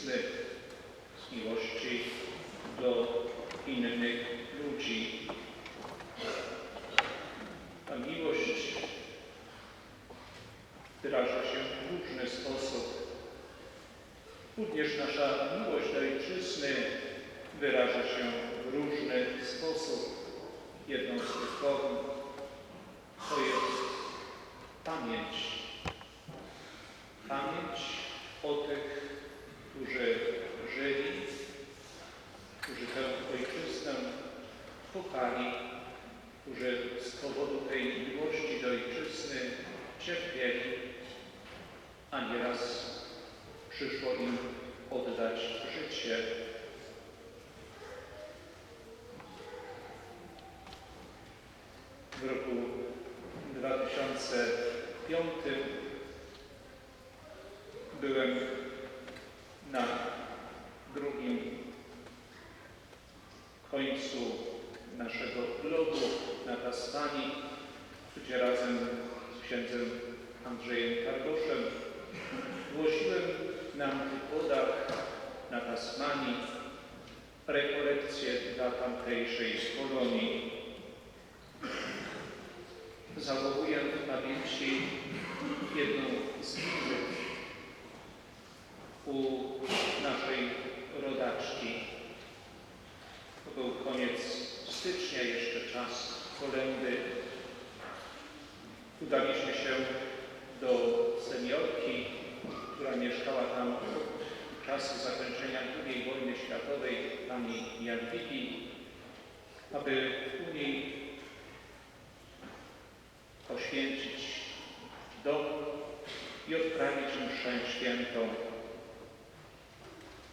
korzystny z miłości do innych ludzi. Ta miłość wyraża się w różny sposób. Również nasza miłość do ojczyzny wyraża się w różny sposób, jedną z tych form 2005 byłem na drugim końcu naszego lotu na Tasmanii, gdzie razem z księdzem Andrzejem Kardoszem głosiłem na wodach na Tasmanii rekolekcje dla tamtejszej kolonii. Zachowuję w jedną z wizyt u naszej rodaczki. To był koniec stycznia, jeszcze czas kolendy. Udaliśmy się do seniorki, która mieszkała tam od czasu zakończenia II wojny światowej, pani Jadwigi, aby u niej poświęcić dom i odprawić mszę świętą.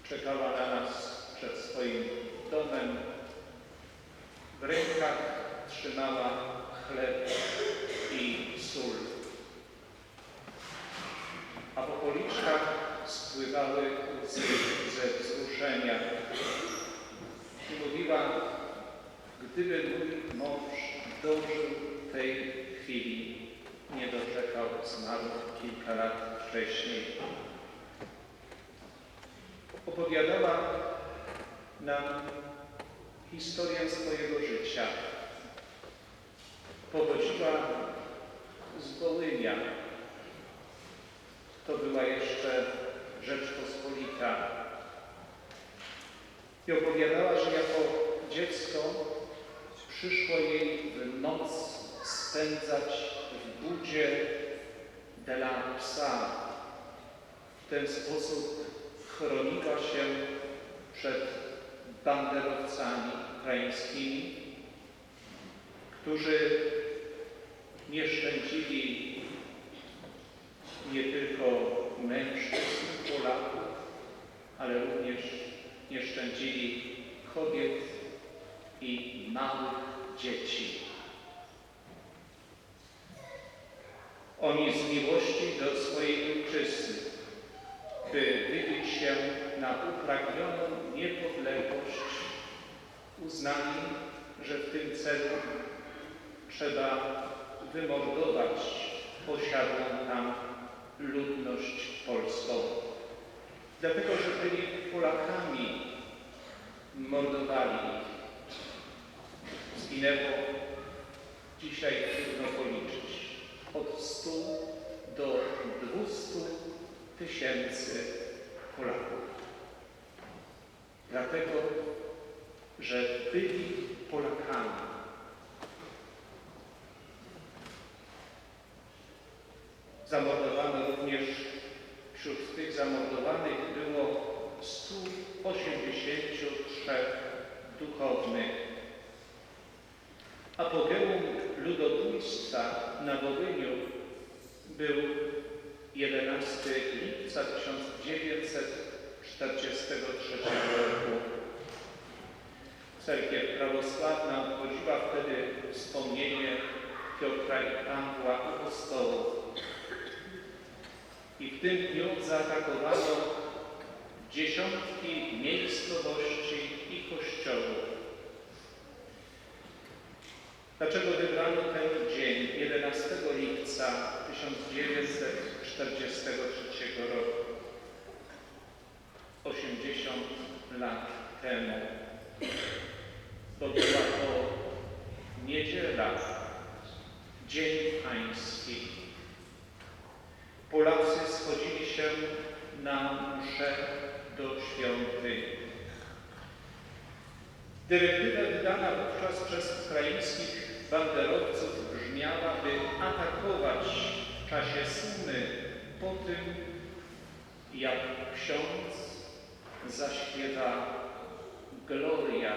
Czekała na nas przed swoim domem. W rękach trzymała chleb i sól. A po policzkach spływały łzy ze wzruszenia. I mówiła, gdyby mój mąż dożył tej chwili, nie doczekał, zmarł kilka lat wcześniej. Opowiadała nam historię swojego życia. Pochodziła z Wołynia. To była jeszcze Rzeczpospolita. I opowiadała, że jako dziecko przyszło jej w noc spędzać w budzie dla psa. W ten sposób chroniła się przed banderowcami ukraińskimi, którzy nie szczędzili nie tylko mężczyzn Polaków, ale również nie szczędzili kobiet i małych dzieci. Oni z miłości do swojej ojczyzny, by wybić się na upragnioną niepodległość, uznali, że w tym celu trzeba wymordować posiadłą tam ludność polską. Dlatego, że byli Polakami, mordowali ich. Zginęło dzisiaj trudno policzyć od 100 do 200 tysięcy Polaków. Dlatego, że byli Polakami. Zamordowano również, wśród tych zamordowanych było 183 duchownych. Apogeum ludobójstwa na Wołyniu był 11 lipca 1943 roku. Cerkiew prawosławna obchodziła wtedy wspomnienie Piotra i Pawła apostołów. I w tym dniu zaatakowano dziesiątki miejscowości i kościołów. Dlaczego wybrano ten dzień, 11 lipca 1943 roku? 80 lat temu. bo była to niedziela, Dzień Pański. Polacy schodzili się na mszę do świątyni. Dyrektywa wydana wówczas przez ukraińskich banderowców brzmiała, by atakować w czasie sumy po tym, jak ksiądz zaśpiewa Gloria,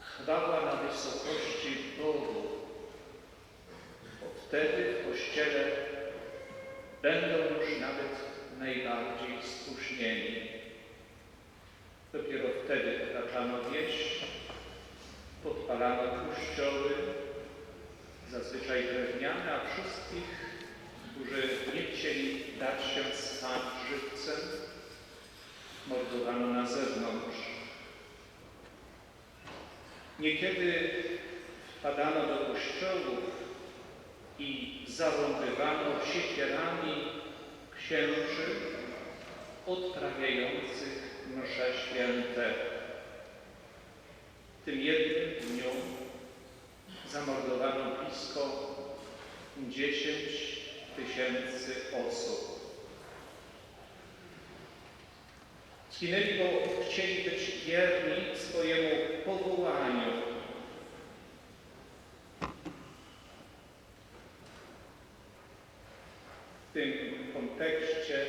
chwała na wysokości Bogu. Bo wtedy w Kościele będą już nawet najbardziej spóźnieni. Dopiero wtedy wkraczano wieś, podpalano kościoły, zazwyczaj drewniane, a wszystkich, chcieli dać się spać żywcem, mordowano na zewnątrz. Niekiedy wpadano do kościołów i zarąbywano siekierami księży odprawiających msze święte. W tym jednym dniu zamordowano blisko 10 tysięcy osób. Zginęli, bo chcieli być wierni swojemu powołaniu. W tym kontekście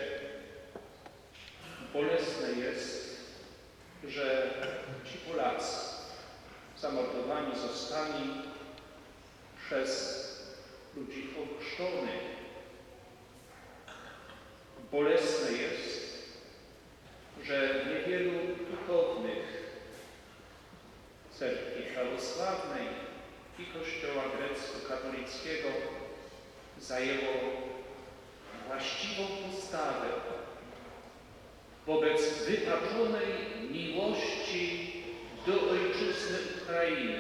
bolesne jest, że ci Polacy zamordowani zostali przez ludzi ochrzczonych. Bolesne jest, że niewielu duchownych cerkwi prawosławnej i Kościoła grecko-katolickiego zajęło właściwą postawę wobec wypaczonej miłości do ojczyzny Ukrainy.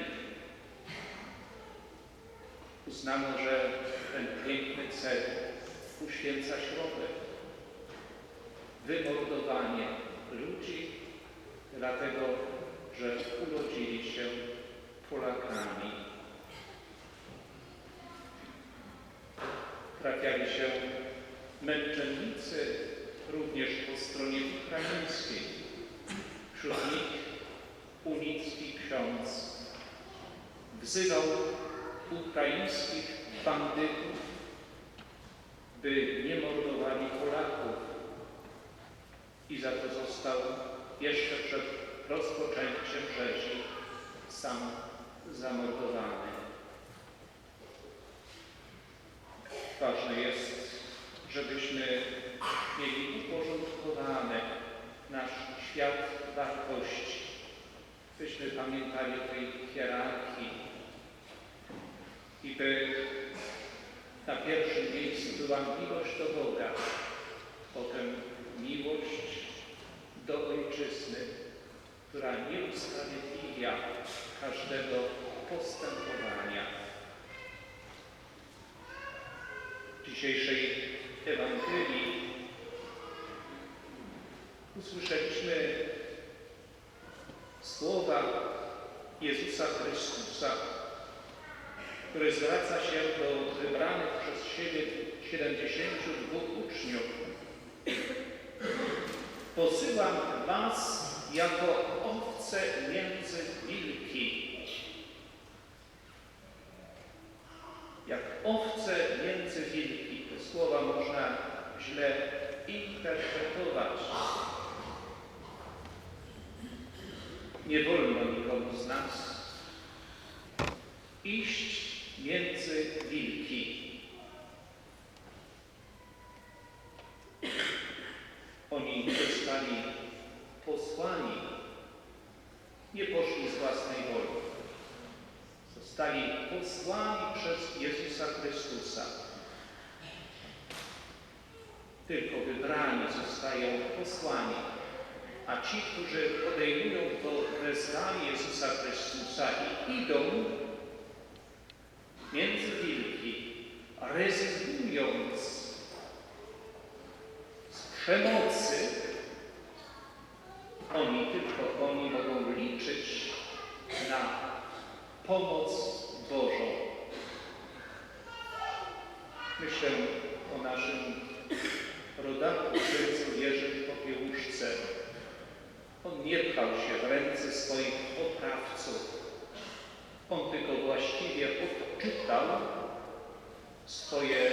Uznano, że ten piękny cel uświęca środek. Wymordowanie ludzi, dlatego że urodzili się Polakami. Trafiali się męczennicy również po stronie ukraińskiej. Wśród nich unicki ksiądz wzywał ukraińskich bandytów, by nie mordowali Polaków i za to został jeszcze przed rozpoczęciem rzezi sam zamordowany. Ważne jest, żebyśmy mieli uporządkowany nasz świat wartości, byśmy pamiętali o tej hierarchii i by na pierwszym miejscu była miłość do Boga, potem miłość do Ojczyzny, która nie usprawiedliwia każdego postępowania. W dzisiejszej Ewangelii usłyszeliśmy słowa Jezusa Chrystusa, który zwraca się do wybranych przez siebie 72 uczniów. Posyłam was jako owce między wilki. Jak owce między wilki. Te słowa można źle interpretować. Nie wolno nikomu z nas iść między wilki. Oni zostali posłani, nie poszli z własnej woli. Zostali posłani przez Jezusa Chrystusa. Tylko wybrani zostają posłani, a ci, którzy podejmują to wezwanie Jezusa Chrystusa i idą między wilki, rezygnując z przemocy, oni tylko oni mogą liczyć na pomoc Bożą. Myślę o naszym rodaku ojcu Jerzym Popiełuszce. On nie pchał się w ręce swoich oprawców. On tylko właściwie odczytał swoje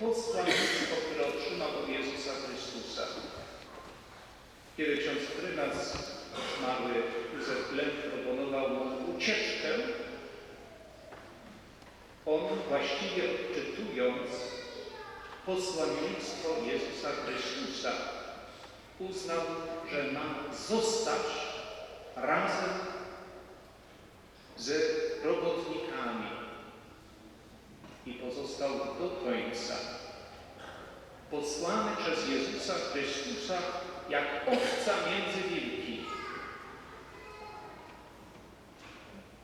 posłannictwo, które otrzymał od Jezusa Chrystusa. Kiedy ksiądz prymas zmarły Józef Gleb proponował mu ucieczkę, on właściwie odczytując posłannictwo Jezusa Chrystusa uznał, że ma zostać razem z robotnikami i pozostał do końca. Posłany przez Jezusa Chrystusa jak owca między wilki.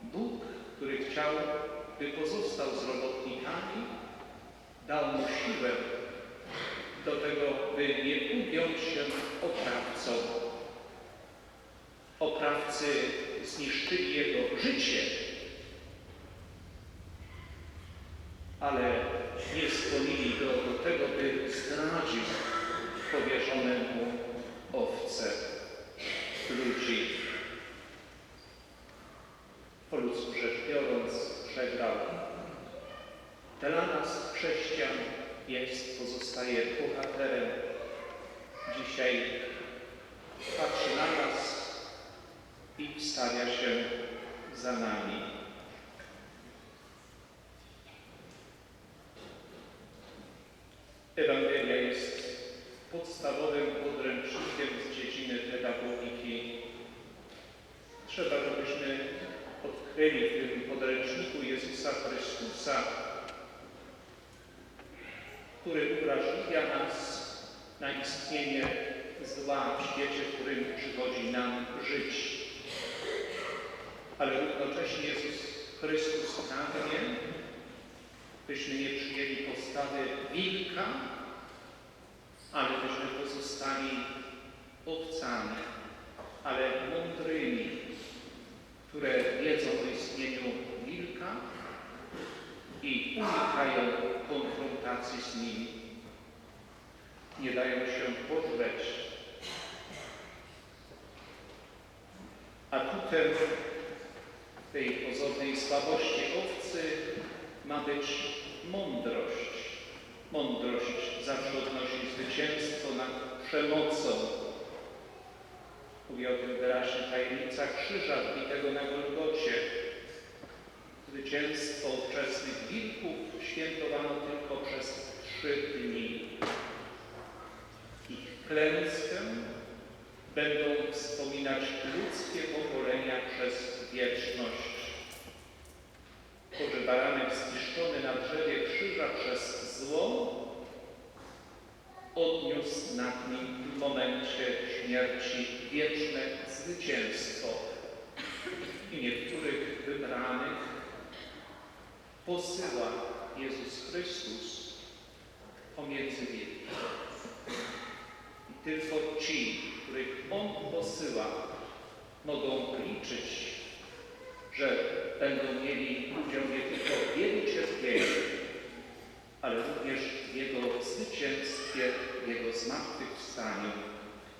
Bóg, który chciał, by pozostał z robotnikami, dał mu siłę do tego, by nie ugiąć się oprawcą. Oprawcy zniszczyli jego życie, ale nie skłonili go do tego, by zdradził powierzone mu owce ludzi. Po ludzku rzecz biorąc, przegrał. Dla nas, chrześcijan, jest, pozostaje bohaterem. Dzisiaj patrzy na nas i stawia się za nami. Ewangelia jest podstawowym podręcznikiem z dziedziny pedagogiki. Trzeba, żebyśmy odkryli w tym podręczniku Jezusa Chrystusa, który uwrażliwia nas na istnienie zła w świecie, w którym przychodzi nam żyć. Ale równocześnie Jezus Chrystus pragnie, byśmy nie przyjęli postawy wilka, ale byśmy pozostali owcami, ale mądrymi, które wiedzą o istnieniu wilka i unikają konfrontacji z nim. Nie dają się podrzeć. Atutem tej pozornej słabości owcy ma być mądrość. Mądrość zawsze odnosi zwycięstwo nad przemocą. Mówi o tym wyraźnie tajemnica krzyża wbitego na Golgocie. Zwycięstwo ówczesnych wilków świętowano tylko przez trzy dni. Ich klęskę będą wspominać ludzkie pokolenia przez wieczność. To, że baranek zniszczony na drzewie krzyża przez zło odniósł nad nim w momencie śmierci wieczne zwycięstwo. I niektórych wybranych posyła Jezus Chrystus pomiędzy wilki. I tylko ci, których On posyła, mogą liczyć, że będą mieli udział nie tylko w Jego cierpieniu, ale również w Jego zwycięstwie, w Jego zmartwychwstaniu.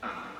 Amen.